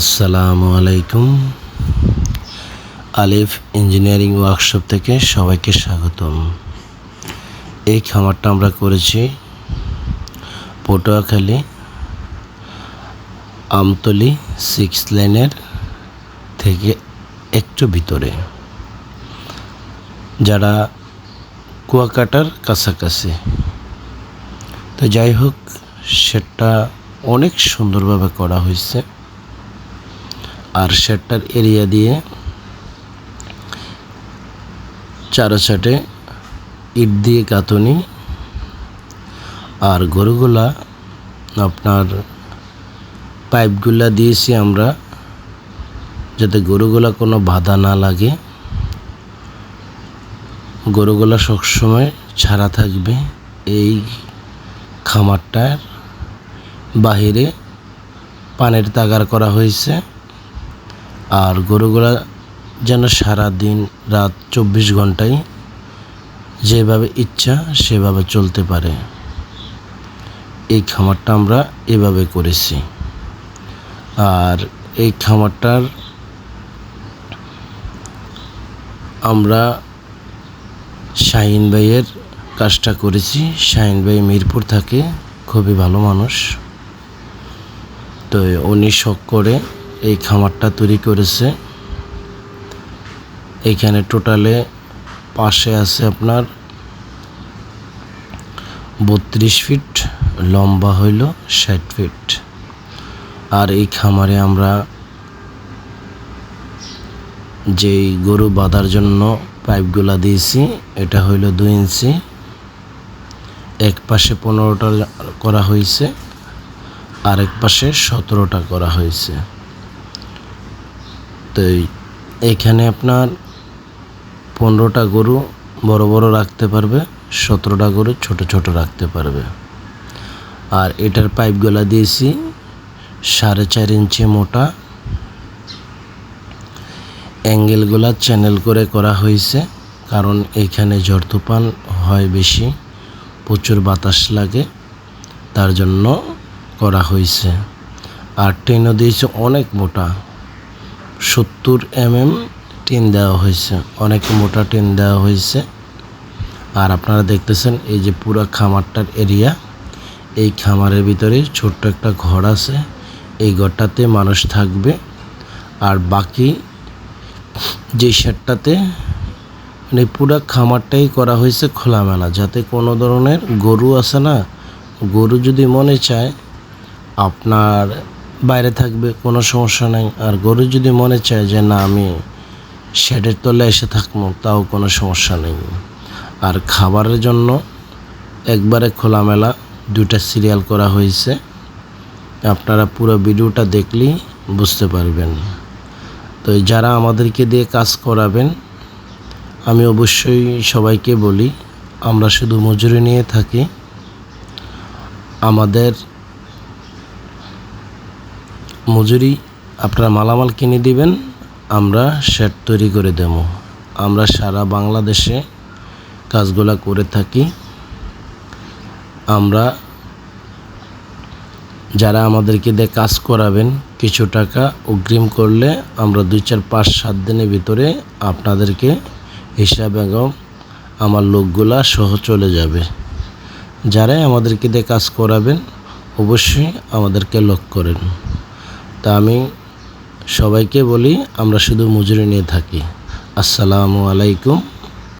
আসসালামু আলাইকুম। আলিফ engineering workshop থেকে সবাইকে স্বাগতম। এই খামারটা আমরা করেছি পটুয়াখালী, আমতলি, সিক্স লাইনের থেকে একটু ভিতরে। যারা কুয়াকাটার কাছাকাছি। তো যাই হোক, সেটা অনেক সুন্দরভাবে করা হয়েছে। আর শেডটার এরিয়া দিয়ে চারো সাইডে ইট দিয়ে গাঁথনি। আর গরুগুলা আপনার পাইপগুলা দিয়েছি আমরা, যাতে গরুগুলা কোনো বাধা না লাগে। গরুগুলা সবসময় ছাড়া থাকবে এই খামারটার। বাহিরে পানির তাগার করা হয়েছে। আর গরুগুলা যেন সারা দিন রাত চব্বিশ ঘন্টায় যেভাবে ইচ্ছা সেভাবে চলতে পারে। এই খামারটা আমরা এভাবে করেছি। আর এই খামারটার আমরা শাহিন ভাইয়ের কাজটা করেছি। শাহিন ভাই মিরপুর থাকে, খুবই ভালো মানুষ। তো উনি শখ করে এই খামারটা তৈরি করেছে। এইখানে টোটালে পাশে আছে আপনার বত্রিশ ফিট, লম্বা হইল ষাট ফিট। আর এই খামারে আমরা যেই গরু বাঁধার জন্য পাইপগুলা দিয়েছি, এটা হইল দুই ইঞ্চি। এক পাশে পনেরোটা করা হয়েছে আরেক পাশে সতেরোটা করা হয়েছে তো এখানে আপনার পনেরোটা গরু বড় বড় রাখতে পারবে, সতেরোটা গরু ছোট ছোট রাখতে পারবে। আর এটার পাইপগুলা দিয়েছি, সাড়ে চার ইঞ্চি মোটা। অ্যাঙ্গেলগুলা চ্যানেল করে করা হয়েছে, কারণ এখানে তুফান হয় বেশি, প্রচুর বাতাস লাগে, তার জন্য করা হয়েছে। আর ট্রেনও দিয়েছে অনেক মোটা। সত্তর এমএম টিন দেওয়া হয়েছে। অনেক মোটা টিন দেওয়া হয়েছে। আর আপনারা দেখতেছেন এই যে পুরো খামারটার এরিয়া। এই খামারের ভিতরে ছোট্ট একটা ঘর আছে। এই ঘরটাতে মানুষ থাকবে। আর বাকি যে শেডটাতে মানে পুরো খামারটাই করা হয়েছে খোলামেলা, যাতে কোনো ধরনের গরু আছে না, গরু যদি মনে চায়, আপনার বাইরে থাকবে, কোনো সমস্যা নাই। আর গরু যদি মনে চায় যে, না, আমি শেডের তলে এসে থাকব তাও কোনো সমস্যা নেই। আর খাবারের জন্য একবারে খোলামেলা দুইটা সিরিয়াল করা হয়েছে। আপনারা পুরো ভিডিওটা দেখলেই বুঝতে পারবেন। তো যারা আমাদেরকে দিয়ে কাজ করাবেন, আমি অবশ্যই সবাইকে বলি, আমরা শুধু মজুরি নিয়ে থাকি। আমাদের মজুরি আপনারা মালামাল কিনে দিবেন, আমরা শেড তৈরি করে দেবো। আমরা সারা বাংলাদেশে কাজগুলা করে থাকি। আমরা যারা আমাদেরকে দিয়ে কাজ করাবেন, কিছু টাকা অগ্রিম করলে আমরা দুই, চার, পাঁচ, সাত দিনের ভিতরে আপনাদেরকে হিসাব এবং আমার লোকগুলা সহ চলে যাবে। যারাই আমাদেরকে দিয়ে কাজ করাবেন, অবশ্যই আমাদেরকে লক করেন। তা আমি সবাইকে বলি আমরা শুধু মজুরি নিয়ে থাকি। আসসালামু আলাইকুম।